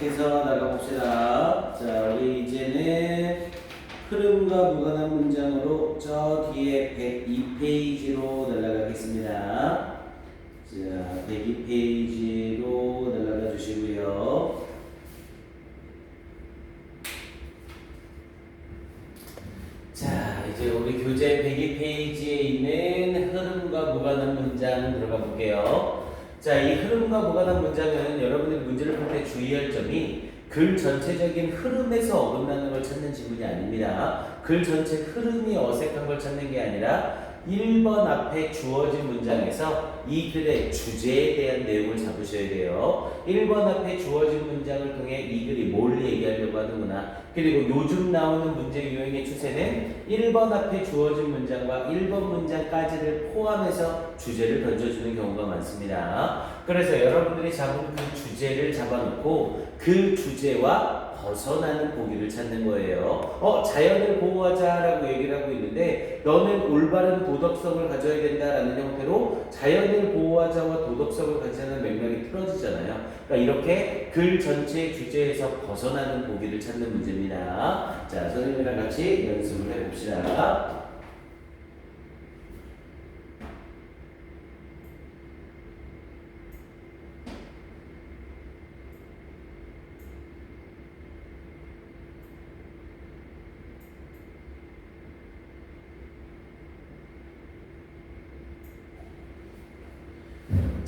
계속해서 나가봅시다. 자, 우리 이제는 흐름과 무관한 문장으로 저 뒤에 102페이지로 날아가겠습니다. 자, 102페이지로 날아가 주시고요. 자, 이제 우리 교재 102페이지에 있는 흐름과 무관한 문장 들어가 볼게요. 자, 이 흐름과 무관한 문장은 여러분들이 문제를 풀때 주의할 점이 글 전체적인 흐름에서 어긋나는 걸 찾는 지문이 아닙니다. 글 전체 흐름이 어색한 걸 찾는 게 아니라 1번 앞에 주어진 문장에서 이 글의 주제에 대한 내용을 잡으셔야 돼요. 1번 앞에 주어진 문장을 통해 이 글이 뭘 얘기하려고 하는구나. 그리고 요즘 나오는 문제 유형의 추세는 1번 앞에 주어진 문장과 1번 문장까지를 포함해서 주제를 던져주는 경우가 많습니다. 그래서 여러분들이 잡은 그 주제를 잡아놓고 그 주제와 벗어나는 보기를 찾는 거예요. 어, 자연을 보호하자라고 얘기를 하고 있는데 너는 올바른 도덕성을 가져야 된다라는 형태로 자연을 보호하자와 도덕성을 가지는 맥락이 틀어지잖아요. 그러니까 이렇게 글 전체의 주제에서 벗어나는 보기를 찾는 문제입니다. 자, 선생님이랑 같이 연습을 해봅시다.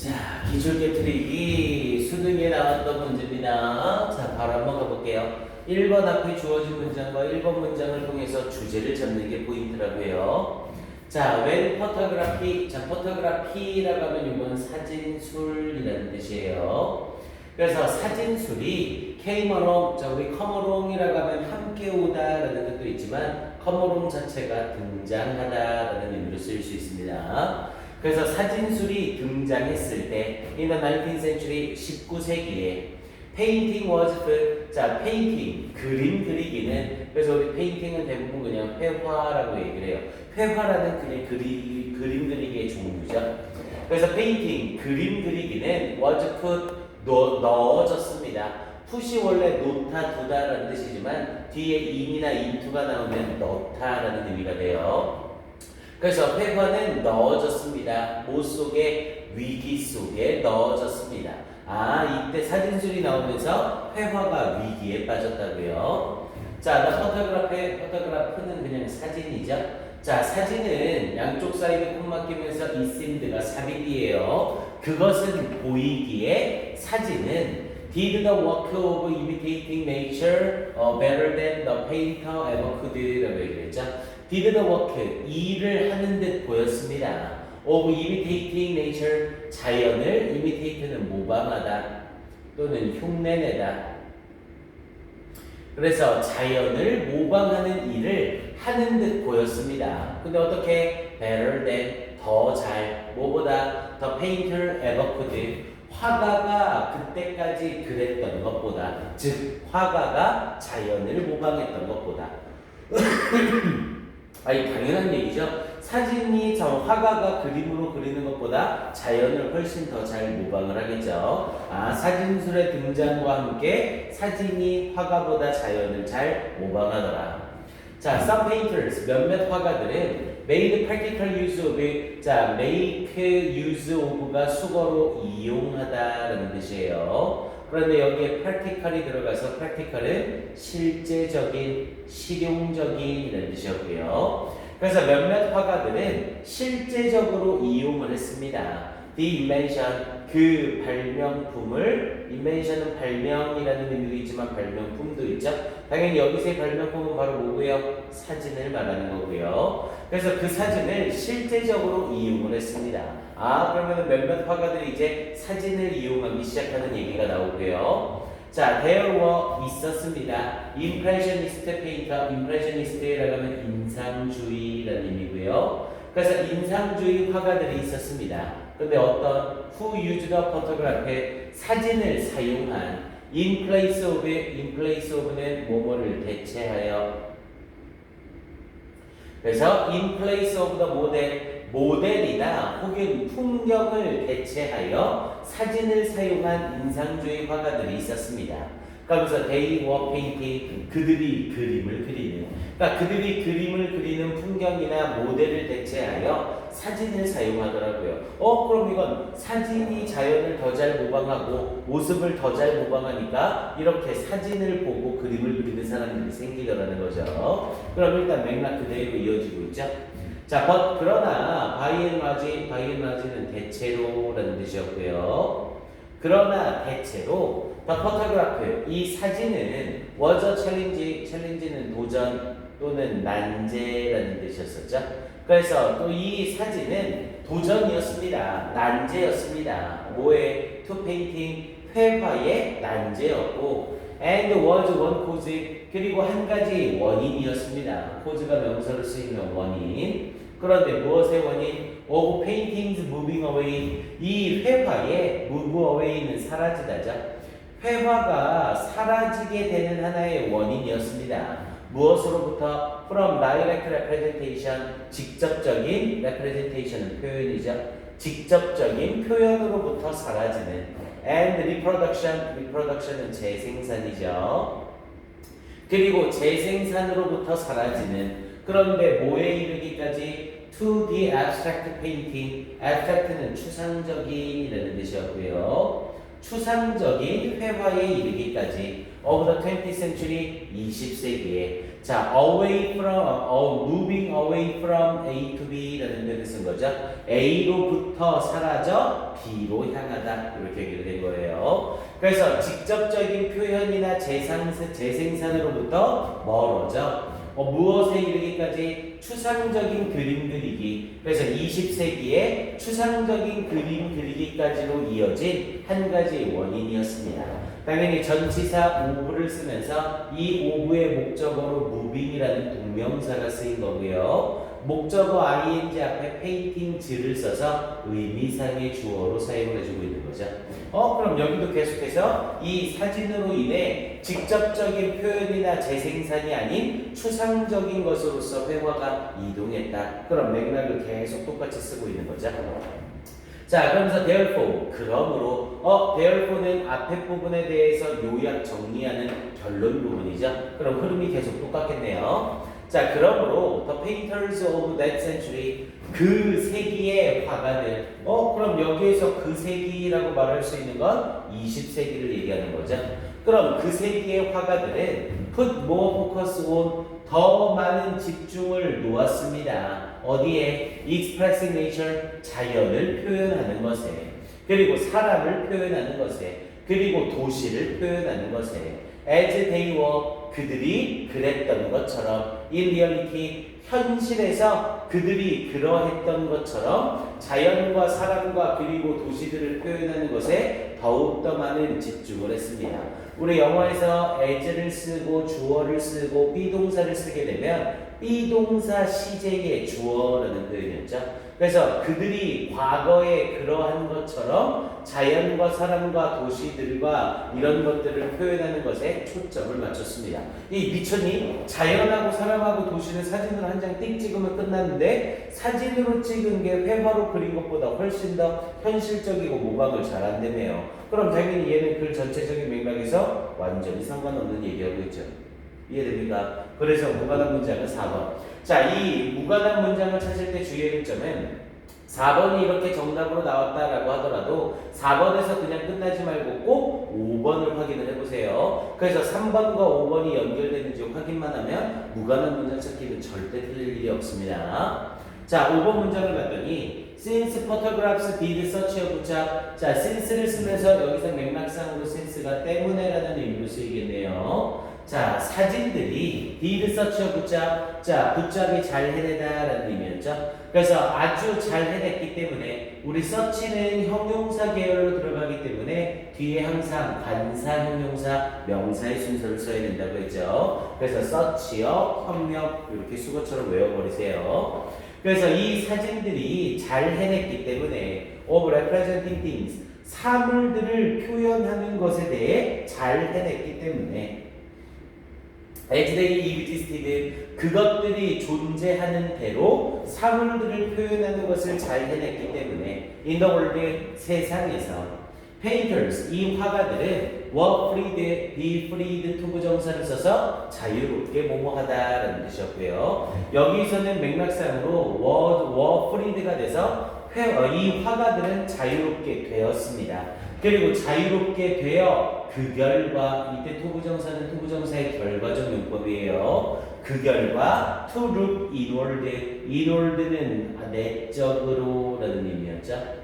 자, 기출 깨트리기 수능에 나왔던 문제입니다. 자, 바로 한번 가볼게요. 1번 앞에 주어진 문장과 1번 문장을 통해서 주제를 잡는 게 포인트라고요. 자, when photography, 자, photography라고 하면 이건 사진술이라는 뜻이에요. 그래서 사진술이 along, 자, 우리 along이라고 하면 함께 오다라는 뜻도 있지만 along 자체가 등장하다라는 의미로 쓰일 수 있습니다. 그래서 사진술이 등장했을 때 in the 19th century 19세기에 painting was the 자 painting 그림 그리기는 그래서 우리 painting은 대부분 그냥 회화라고 얘기를 해요. 회화라는 그냥 그리, 그림 그리기의 종류죠. 그래서 painting 그림 그리기는 was put 넣, 넣어졌습니다. 푸시 원래 놓다 두다라는 뜻이지만 뒤에 in이나 into가 나오면 넣다라는 의미가 돼요. 그래서 회화는 넣어졌습니다. 모 속에 위기 속에 넣어졌습니다. 아 이때 사진술이 나오면서 회화가 위기에 빠졌다고요. 자, 나 포토그래프의 포토그래프는 그냥 사진이죠. 자, 사진은 양쪽 사이드 콤마 끼면서 이심드가 삽입이에요. 그것은 보이기에 사진은 did the work of imitating nature uh, better than the painter ever could라고 얘기했죠. Did the work 일을 하는 듯 보였습니다. of imitating nature 자연을 imitate는 모방하다 또는 흉내내다. 그래서 자연을 모방하는 일을 하는 듯 보였습니다. 근데 어떻게 better than 더 잘 뭐보다 the painter ever could 화가가 그때까지 그랬던 것보다 즉 화가가 자연을 모방했던 것보다 아니 당연한 얘기죠. 사진이 저 화가가 그림으로 그리는 것보다 자연을 훨씬 더 잘 모방을 하겠죠. 아 사진술의 등장과 함께 사진이 화가보다 자연을 잘 모방하더라. 자, some painters 몇몇 화가들은 made practical use of 자 make use of가 수거로 이용하다라는 뜻이에요. 그런데 여기에 practical이 들어가서 practical은 실제적인, 실용적인이라는 뜻이었고요. 그래서 몇몇 화가들은 실제적으로 이용을 했습니다. The invention, 그 발명품을, invention은 발명이라는 의미도 있지만 발명품도 있죠. 당연히 여기서의 발명품은 바로 뭐고요? 사진을 말하는 거고요. 그래서 그 사진을 실제적으로 이용을 했습니다. 아, 그러면 몇몇 화가들이 이제 사진을 이용하기 시작하는 얘기가 나오고요. 자, there were 있었습니다. impressionist painter, impressionist라고 하면 인상주의라는 의미고요. 그래서 인상주의 화가들이 있었습니다. 근데 어떤 who used the photograph 사진을 사용한 in place of in place of는 뭐뭐를 대체하여 그래서 in place of the model 모델이나 혹은 풍경을 대체하여 사진을 사용한 인상주의 화가들이 있었습니다. 그러니까 그러면서 they were painting 그들이 그림을 그리는 그러니까 그들이 그림을 그리는 풍경이나 모델을 대체하여 사진을 사용하더라고요. 어 그럼 이건 사진이 자연을 더 잘 모방하고 모습을 더 잘 모방하니까 이렇게 사진을 보고 그림을 그리는 사람들이 생기더라는 거죠. 그럼 일단 맥락 그대로 이어지고 있죠. 자, 그러나 by and large, by 대체로라는 뜻이었고요. 그러나 대체로 the photograph 이 사진은 was a challenge, challenge는 도전 또는 난제라는 뜻이었었죠. 그래서 또 이 사진은 도전이었습니다. 난제였습니다. 뭐에 to painting 회화의 난제였고 and was one cause 그리고 한 가지 원인이었습니다. cause가 명사로 쓰이면 원인. 그런데 무엇의 원인? of paintings moving away 이 회화의 move away는 사라지다죠. 회화가 사라지게 되는 하나의 원인이었습니다. 무엇으로부터 from direct representation 직접적인 representation은 표현이죠. 직접적인 표현으로부터 사라지는 and reproduction reproduction은 재생산이죠. 그리고 재생산으로부터 사라지는 그런데 뭐에 이르기까지 to the abstract painting abstract는 추상적인이라는 뜻이었고요. 추상적인 회화에 이르기까지 of the 20th century 20세기에 자 away from uh, moving away from A to B라는 표현을 쓴 거죠. A로부터 사라져 B로 향하다 이렇게 얘기를 된 거예요. 그래서 직접적인 표현이나 재상, 재생산으로부터 멀어져 어, 무엇에 이르기까지 추상적인 그림 그리기 그래서 20세기에 추상적인 그림 그리기까지로 이어진 한 가지 원인이었습니다. 당연히 전치사 오브를 쓰면서 이 오브의 목적어로 moving이라는 동명사가 쓰인 거고요. 목적어 ing 앞에 painting즈를 써서 의미상의 주어로 사용을 해주고 있는 거죠. 어 그럼 여기도 계속해서 이 사진으로 인해 직접적인 표현이나 재생산이 아닌 추상적인 것으로서 회화가 이동했다. 그럼 맥락을 계속 똑같이 쓰고 있는 거죠. 자, 그러면서 therefore 그러므로 어 therefore는 앞에 부분에 대해서 요약 정리하는 결론 부분이죠. 그럼 흐름이 계속 똑같겠네요. 자, 그러므로 the painters of that century 그 세기의 화가들 어 그럼 여기에서 그 세기라고 말할 수 있는 건 20세기를 얘기하는 거죠. 그럼 그 세기의 화가들은 put more focus on 더 많은 집중을 놓았습니다. 어디에? expressing nature 자연을 표현하는 것에 그리고 사람을 표현하는 것에 그리고 도시를 표현하는 것에 as they were 그들이 그랬던 것처럼 in reality 현실에서 그들이 그러했던 것처럼 자연과 사람과 그리고 도시들을 표현하는 것에 더욱더 많은 집중을 했습니다. 우리 영어에서 as를 쓰고 주어를 쓰고 비동사를 쓰게 되면 비동사 시제의 주어라는 표현이었죠. 그래서 그들이 과거에 그러한 것처럼 자연과 사람과 도시들과 이런 것들을 표현하는 것에 초점을 맞췄습니다. 이 미천이 자연하고 사람하고 도시를 사진으로 한 장 띡 찍으면 끝났는데 사진으로 찍은 게 회화로 그린 것보다 훨씬 더 현실적이고 모방을 잘한다며요. 그럼 당연히 얘는 글 전체적인 맥락에서 완전히 상관없는 얘기하고 있죠. 이해됩니까? 그래서 무관한 문장은 4번. 자, 이 무관한 문장을 찾을 때 주의할 점은 4번이 이렇게 정답으로 나왔다라고 하더라도 4번에서 그냥 끝나지 말고 꼭 5번을 확인을 해보세요. 그래서 3번과 5번이 연결되는지 확인만 하면 무관한 문장 찾기는 절대 틀릴 일이 없습니다. 자, 5번 문장을 봤더니 since photographs did a 부착 자, since를 쓰면서 여기서 맥락상으로 since가 때문에라는 의미로 쓰이겠네요. 자, 사진들이 did a 부착 자, 부착이 잘 해내다라는 의미였죠. 그래서 아주 잘 해냈기 때문에 우리 서치는 형용사 계열로 들어가기 때문에 뒤에 항상 관사, 형용사, 명사의 순서를 써야 된다고 했죠. 그래서 서치어, 협력 이렇게 수거처럼 외워버리세요. 그래서 이 사진들이 잘 해냈기 때문에 of representing things 사물들을 표현하는 것에 대해 잘 해냈기 때문에 they existed 그것들이 존재하는 대로 사물들을 표현하는 것을 잘 해냈기 때문에 in the world 세상에서 painters 이 화가들은 were freed, be freed to 부정사를 써서 자유롭게 뭐뭐하다라는 뜻이었고요. 여기서는 맥락상으로 were, were freed가 돼서 회- 어, 이 화가들은 자유롭게 되었습니다. 그리고 자유롭게 되어 그 결과 이때 토부정사는 토부정사의 결과적 용법이에요. 그 결과 to inward, inward는 내적으로라는 의미였죠.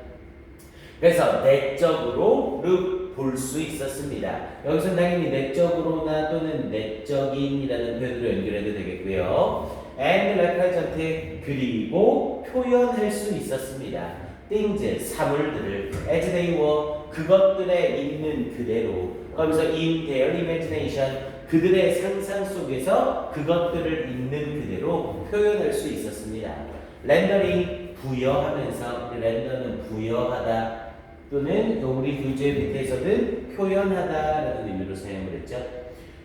그래서 내적으로 look 볼 수 있었습니다. 여기서 당연히 내적으로나 또는 내적인이라는 표현으로 연결해도 되겠고요. and represent 그리고 표현할 수 있었습니다. things 사물들을 as they were 그것들에 있는 그대로 거기서 in their imagination 그들의 상상 속에서 그것들을 있는 그대로 표현할 수 있었습니다. 렌더링 부여하면서 렌더는 부여하다 또는 우리 교재 밑에서는 표현하다라는 의미로 사용을 했죠.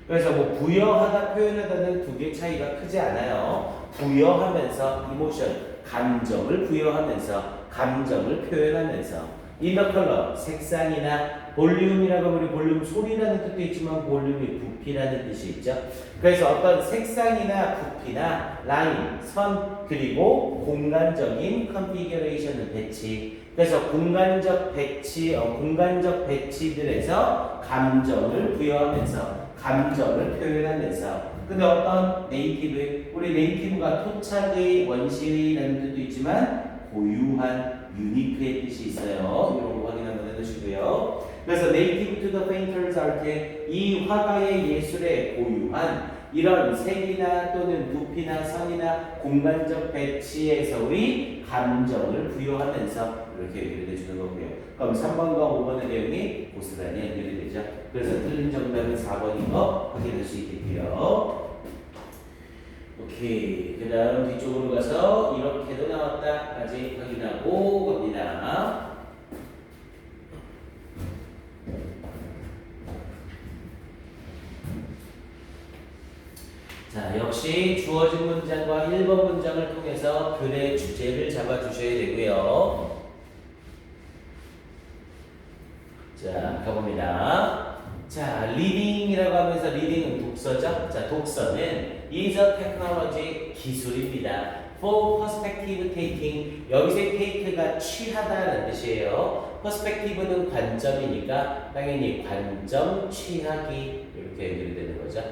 그래서 뭐 부여하다 표현하다는 두 개 차이가 크지 않아요. 부여하면서 이모션 감정을 부여하면서 감정을 표현하면서 인더 컬러 색상이나 볼륨이라고 우리 볼륨 소리라는 뜻도 있지만 볼륨이 부피라는 뜻이 있죠. 그래서 어떤 색상이나 부피나 라인, 선 그리고 공간적인 컨피규레이션을 배치 그래서 공간적 배치, 어, 공간적 배치들에서 감정을 부여하면서 감정을 표현하면서 근데 어떤 네이티브 우리 네이티브가 토착의 원시라는 뜻도 있지만 고유한 유니크의 뜻이 있어요. 이런 거 확인 한번 해두시고요. 그래서 네이티브 투더 페인터즈 할때 이 화가의 예술에 고유한 이런 색이나 또는 부피나 선이나 공간적 배치에서의 감정을 부여하면서 이렇게 연결이 해주는 거고요. 그럼 3번과 5번의 내용이 고스란히 연결이 되죠. 그래서 틀린 정답은 4번인 거 확인할 수 있겠고요. 오케이. 그 다음 뒤쪽으로 가서 이렇게도 나왔다까지 확인하고 갑니다. 자, 역시 주어진 문장과 1번 문장을 통해서 글의 주제를 잡아주셔야 되고요. 자, 가봅니다. 자, 리딩이라고 하면서 리딩은 독서죠. 자, 독서는 is a technology 기술입니다. For perspective taking 여기서의 take가 취하다라는 뜻이에요. perspective는 관점이니까 당연히 관점 취하기 이렇게 연결이 되는 거죠.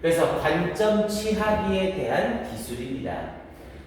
그래서 관점 취하기에 대한 기술입니다.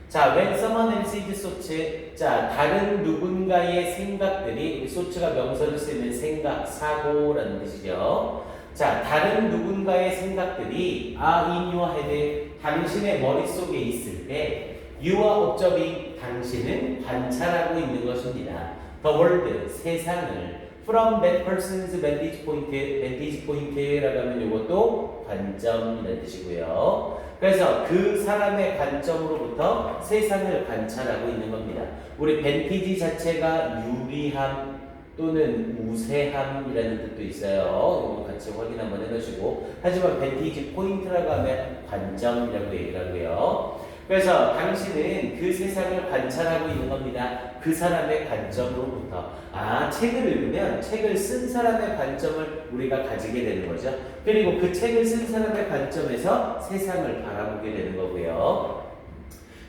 자, when someone else's thoughts, 자, 다른 누군가의 생각들이, 소츠가 명사로 쓰이는 생각, 사고라는 뜻이죠. 자, 다른 누군가의 생각들이 are in your head, 당신의 머릿속에 있을 때, you are observing, 당신은 관찰하고 있는 것입니다. The world, 세상을 from that person's vantage point, vantage point라고 하면 이것도 관점이라는 뜻이고요. 그래서 그 사람의 관점으로부터 세상을 관찰하고 있는 겁니다. 우리 벤티지 자체가 유리함 또는 우세함이라는 뜻도 있어요. 이거 같이 확인 한번 해놓으시고 하지만 벤티지 포인트라고 하면 관점이라고 얘기를 하고요. 그래서 당신은 그 세상을 관찰하고 있는 겁니다. 그 사람의 관점으로부터. 아, 책을 읽으면 책을 쓴 사람의 관점을 우리가 가지게 되는 거죠. 그리고 그 책을 쓴 사람의 관점에서 세상을 바라보게 되는 거고요.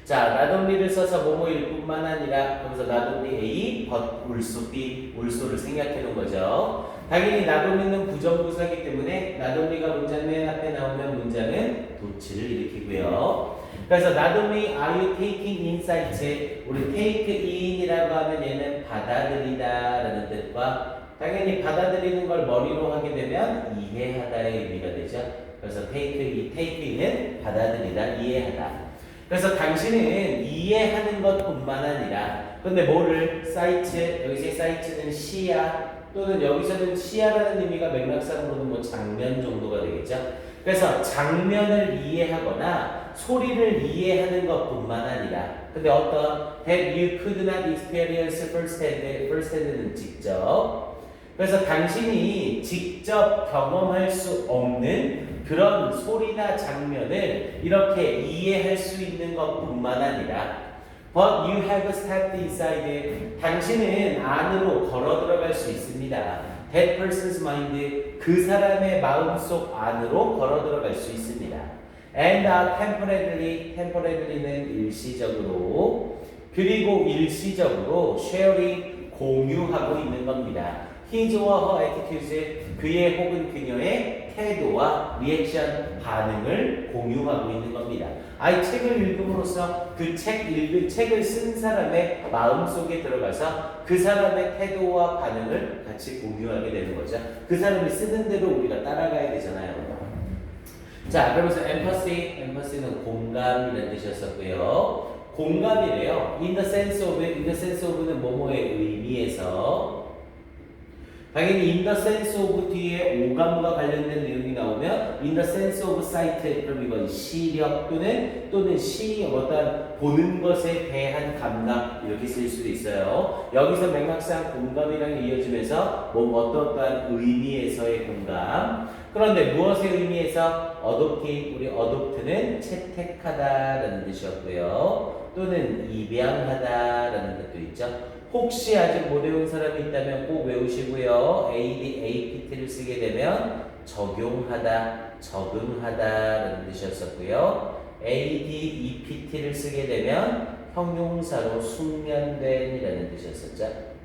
자, 나동리를 써서 뭐뭐일 뿐만 아니라 그래서 나동리 A, but also B, also를 생략해 놓은 거죠. 당연히 나동리는 부정부사기 때문에 나동리가 문장 맨 앞에 나오면 문장은 도치를 일으키고요. 그래서 only are you taking insight, 우리 take in이라고 하면 얘는 받아들이다 라는 뜻과 당연히 받아들이는 걸 머리로 하게 되면 이해하다의 의미가 되죠. 그래서 take in, take in은 받아들이다, 이해하다. 그래서 당신은 이해하는 것뿐만 아니라 근데 뭐를 사이트 여기서의 사이트는 시야 또는 여기서는 시야라는 의미가 맥락상으로는 뭐 장면 정도가 되겠죠. 그래서 장면을 이해하거나 소리를 이해하는 것뿐만 아니라 근데 어떤 that you could not experience firsthand firsthand는 직접 그래서 당신이 직접 경험할 수 없는 그런 소리나 장면을 이렇게 이해할 수 있는 것뿐만 아니라 But you have stepped inside. 당신은 안으로 걸어 들어갈 수 있습니다. That person's mind. 그 사람의 마음속 안으로 걸어 들어갈 수 있습니다. And are temporarily, temporarly는 일시적으로 그리고 일시적으로 sharing 공유하고 있는 겁니다. His와 her attitudes 그의 혹은 그녀의 태도와 리액션 반응을 공유하고 있는 겁니다. 아이 책을 읽음으로써 그 책 읽을 책을 쓴 사람의 마음 속에 들어가서 그 사람의 태도와 반응을 같이 공유하게 되는 거죠. 그 사람이 쓰는 대로 우리가 따라가야 되잖아요. 자, 그러면서 empathy, empathy는 공감이라는 뜻이었었고요. 공감이래요. In the sense of, in the sense of는 뭐뭐의 의미에서 당연히 in the sense of 뒤에 오감과 관련된 내용이 나오면 in the sense of sight 그럼 이건 시력 또는 또는 시 어떤 보는 것에 대한 감각 이렇게 쓸 수도 있어요. 여기서 맥락상 공감이랑 이어지면서 뭐 어떠한 의미에서의 공감 그런데 무엇의 의미에서 adopting 우리 adopt는 채택하다라는 뜻이었고요. 또는 입양하다라는 뜻도 있죠. 혹시 아직 못 외운 사람이 있다면 꼭 외우시고요. AD, APT를 쓰게 되면 적용하다, 적응하다라는 뜻이었었고요. AD, EPT를 쓰게 되면 형용사로 숙련된이라는 뜻이었었죠.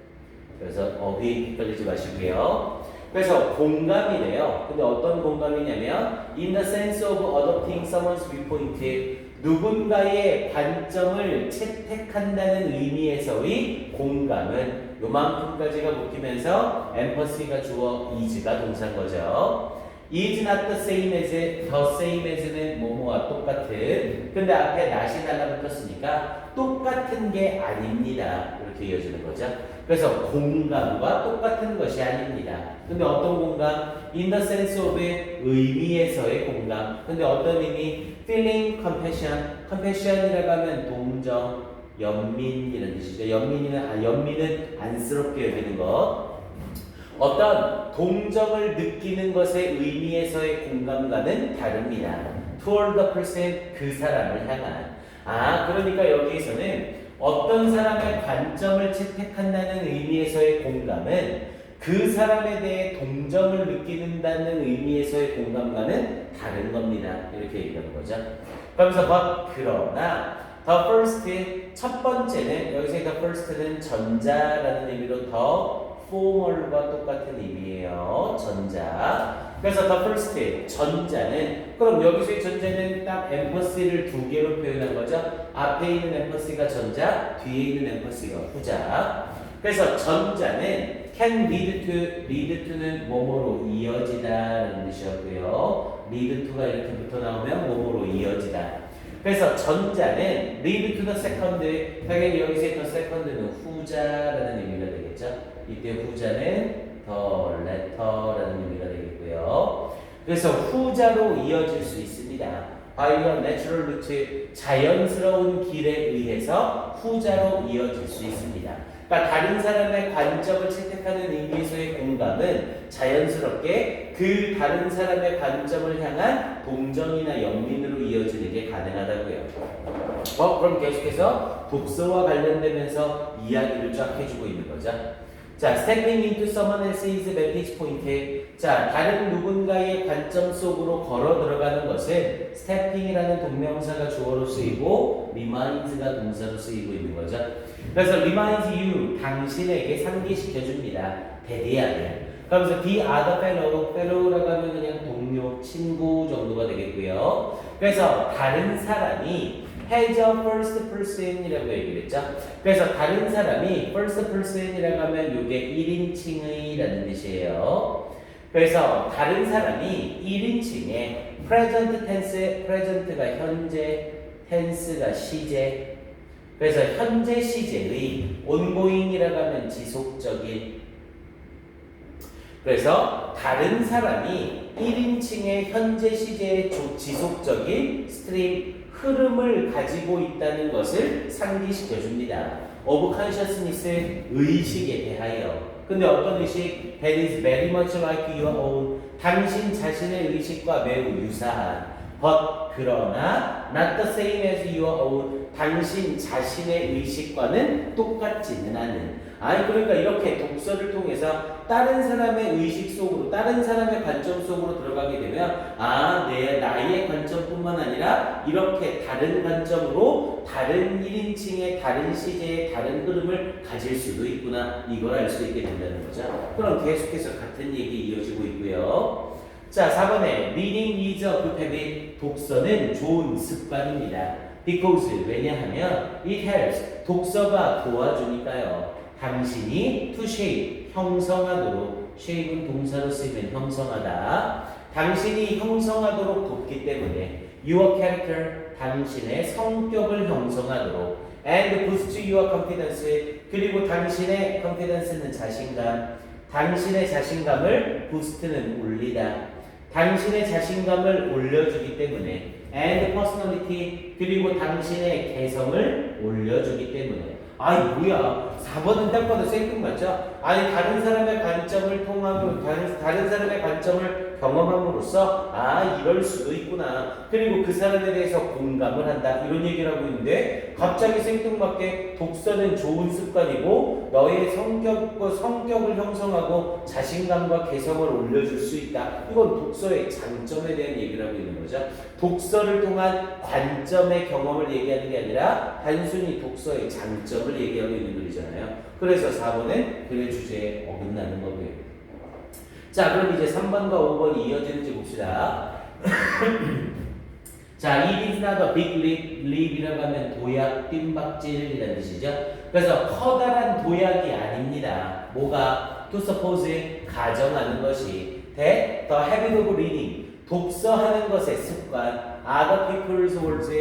그래서 어휘 헷갈리지 마시고요. 그래서 공감이래요. 근데 어떤 공감이냐면 in the sense of adopting someone's viewpoint 누군가의 관점을 채택한다는 의미에서의 공감은 요만큼까지가 묶이면서 empathy가 주어 is가 동사인 거죠. is not the same as, the same as는 뭐뭐와 똑같은 근데 앞에 not이 달라붙었으니까 똑같은 게 아닙니다. 이렇게 이어지는 거죠. 그래서 공감과 똑같은 것이 아닙니다. 근데 어떤 공감? In the sense of 의미에서의 공감. 근데 어떤 의미? Feeling compassion. compassion이라고 하면 동정, 연민이라는 뜻이죠. 연민이는 아, 연민은 안쓰럽게 여기는 것. 어떤 동정을 느끼는 것의 의미에서의 공감과는 다릅니다. Toward the person 그 사람을 향한. 아 그러니까 여기에서는 어떤 사람의 관점을 채택한다는 의미에서의 공감은 그 사람에 대해 동정을 느끼는다는 의미에서의 공감과는 다른 겁니다. 이렇게 얘기하는 거죠. 그러면서 but 그러나 the first 첫 번째는 여기서 the first는 전자라는 의미로 더 formal과 똑같은 의미예요. 전자. 그래서 the first 전자는 그럼 여기서의 전자는 딱 empathy를 두 개로 표현한 거죠. 앞에 있는 empathy가 전자, 뒤에 있는 empathy가 후자. 그래서 전자는 can lead to, lead to는 뭐뭐로 이어지다라는 뜻이었고요. lead to가 이렇게 붙어 나오면 뭐뭐로 이어지다. 그래서 전자는 lead to the second, 당연히 여기서 the second는 후자라는 의미가 되겠죠. 이때 후자는 the letter라는 의미가 되겠고요. 그래서 후자로 이어질 수 있습니다. a natural route, 자연스러운 길에 의해서 후자로 이어질 수 있습니다. 그러니까 다른 사람의 관점을 채택하는 의미에서의 공감은 자연스럽게 그 다른 사람의 관점을 향한 동정이나 연민으로 이어지는 게 가능하다고요. 어, 그럼 계속해서 독서와 관련되면서 이야기를 쫙 해주고 있는 거죠. 자, stepping into someone else's vantage point. 자, 다른 누군가의 관점 속으로 걸어 들어가는 것은 stepping이라는 동명사가 주어로 쓰이고 reminds가 동사로 쓰이고 있는 거죠. 그래서 reminds you 당신에게 상기시켜 줍니다. 대대하게. 그러면서 the other fellow, fellow라고 하면 그냥 동료, 친구 정도가 되겠고요. 그래서 다른 사람이 has a first person이라고 얘기를 했죠. 그래서 다른 사람이 first person이라고 하면 이게 1인칭의라는 뜻이에요. 그래서 다른 사람이 1인칭에 present tense, present가 현재, tense가 시제. 그래서 현재 시제의 ongoing이라고 하면 지속적인. 그래서 다른 사람이 1인칭의 현재 시제의 지속적인 스트림 흐름을 가지고 있다는 것을 상기시켜 줍니다. of consciousness 의식에 대하여. 근데 어떤 의식? That is very much like your own. 당신 자신의 의식과 매우 유사한. but 그러나 not the same as your own 당신 자신의 의식과는 똑같지는 않은 아니 그러니까 이렇게 독서를 통해서 다른 사람의 의식 속으로 다른 사람의 관점 속으로 들어가게 되면 아 내 나의 관점뿐만 아니라 이렇게 다른 관점으로 다른 1인칭의 다른 시제의 다른 흐름을 가질 수도 있구나. 이걸 알 수 있게 된다는 거죠. 그럼 계속해서 같은 얘기 이어지고 있고요. 자 4번에 reading is a good habit. 독서는 좋은 습관입니다. Because 왜냐하면 it helps. 독서가 도와주니까요 당신이 to shape 형성하도록 shape은 동사로 쓰이면 형성하다. 당신이 형성하도록 돕기 때문에 your character 당신의 성격을 형성하도록. and boost your confidence. 그리고 당신의 confidence는 자신감. 당신의 자신감을 boost는 올리다. 당신의 자신감을 올려주기 때문에 and personality 그리고 당신의 개성을 올려주기 때문에 아이 뭐야 4번은 딱 봐도 생뚱맞죠? 아니 다른 사람의 관점을 다른, 다른 사람의 관점을 경험함으로써 아 이럴 수도 있구나. 그리고 그 사람에 대해서 공감을 한다. 이런 얘기를 하고 있는데 갑자기 생뚱맞게 독서는 좋은 습관이고 너의 성격과 성격을 형성하고 자신감과 개성을 올려줄 수 있다. 이건 독서의 장점에 대한 얘기를 하고 있는 거죠. 독서를 통한 관점의 경험을 얘기하는 게 아니라 단순히 독서의 장점을 얘기하고 있는 글이잖아요. 그래서 4번은 글의 주제에 어긋나는 거고요 자, 그럼 이제 3번과 5번이 이어지는지 봅시다. 자, big leap, leap이라고 하면 도약, 뜀박질이라는 뜻이죠. 그래서 커다란 도약이 아닙니다. 뭐가? to suppose, 가정하는 것이 that the habit of reading, 독서하는 것의 습관, other people's words,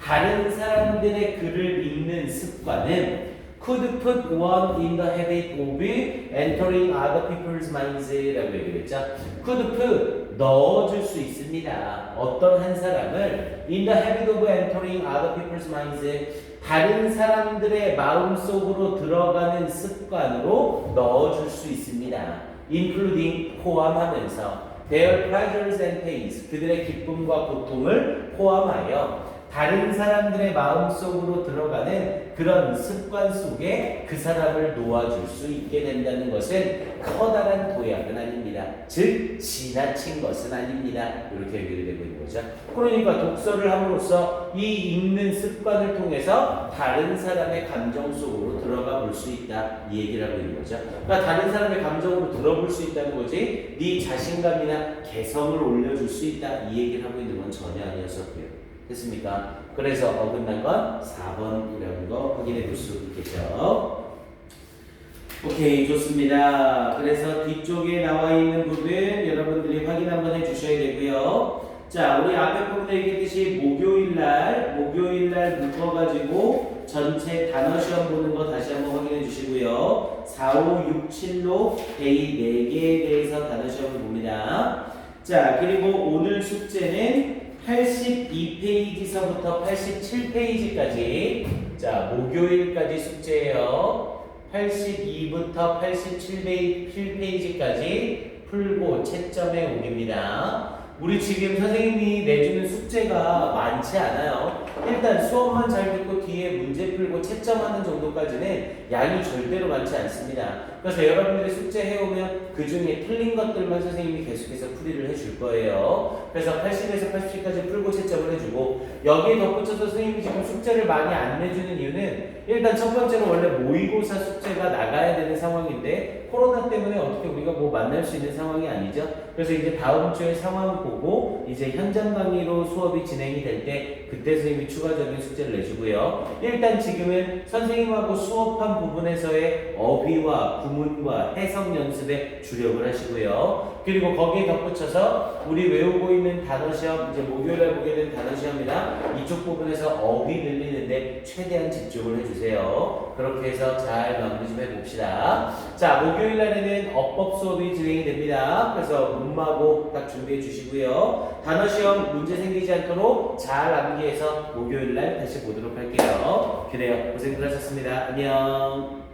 다른 사람들의 글을 읽는 습관은 could put one in the habit of entering other people's minds라고 얘기했죠. could put 넣어줄 수 있습니다. 어떤 한 사람을 in the habit of entering other people's minds 다른 사람들의 마음 속으로 들어가는 습관으로 넣어줄 수 있습니다. including 포함하면서 their pleasures and pains 그들의 기쁨과 고통을 포함하여 다른 사람들의 마음속으로 들어가는 그런 습관 속에 그 사람을 놓아줄 수 있게 된다는 것은 커다란 도약은 아닙니다. 즉 지나친 것은 아닙니다. 이렇게 얘기를 되고 있는 거죠. 그러니까 독서를 함으로써 이 읽는 습관을 통해서 다른 사람의 감정 속으로 들어가 볼 수 있다. 이 얘기를 하고 있는 거죠. 그러니까 다른 사람의 감정으로 들어볼 수 있다는 거지. 네 자신감이나 개성을 올려줄 수 있다. 이 얘기를 하고 있는 건 전혀 아니었었고요. 됐습니까? 그래서 어긋난 건 4번이라는 거 확인해 볼 수 있겠죠. 오케이 좋습니다. 그래서 뒤쪽에 나와 있는 부분 여러분들이 확인 한번 해 주셔야 되고요. 자 우리 앞에 부분에 얘기했듯이 목요일 날 목요일 날 묶어가지고 전체 단어 시험 보는 거 다시 한번 확인해 주시고요. 4, 5, 6, 7로 데이 4개에 대해서 단어 시험을 봅니다. 자 그리고 오늘 숙제는 82페이지서부터 87페이지까지 자 목요일까지 숙제예요. 82부터 87페이지까지 풀고 채점해 오깁니다. 우리 지금 선생님이 내주는 숙제가 많지 않아요. 일단 수업만 잘 듣고 뒤에 문제 풀고 채점하는 정도까지는 양이 절대로 많지 않습니다. 그래서 여러분들이 숙제 해오면 그 중에 틀린 것들만 선생님이 계속해서 풀이를 해줄 거예요. 그래서 80에서 87까지 풀고 채점을 해주고 여기에 덧붙여서 선생님이 지금 숙제를 많이 안 내주는 이유는 일단 첫 번째로 원래 모의고사 숙제가 나가야 되는 상황인데 코로나 때문에 어떻게 우리가 뭐 만날 수 있는 상황이 아니죠. 그래서 이제 다음 주에 상황 보고 이제 현장 강의로 수업이 진행이 될 때 그때 선생님이 추가적인 숙제를 내주고요. 일단 지금은 선생님하고 수업한 부분에서의 어휘와 구문과 해석 연습에 주력을 하시고요. 그리고 거기에 덧붙여서 우리 외우고 있는 단어 시험 이제 목요일에 보게 된 단어 시험이나 이쪽 부분에서 어휘 늘리는데 최대한 집중을 해주세요. 그렇게 해서 잘 마무리 좀 해봅시다. 자 목요일 날에는 어법 수업이 진행이 됩니다. 그래서 문마고 딱 준비해 주시고요. 단어 시험 문제 생기지 않도록 잘 암기해서 목요일 날 다시 보도록 할게요. 그래요. 고생들 하셨습니다. 안녕.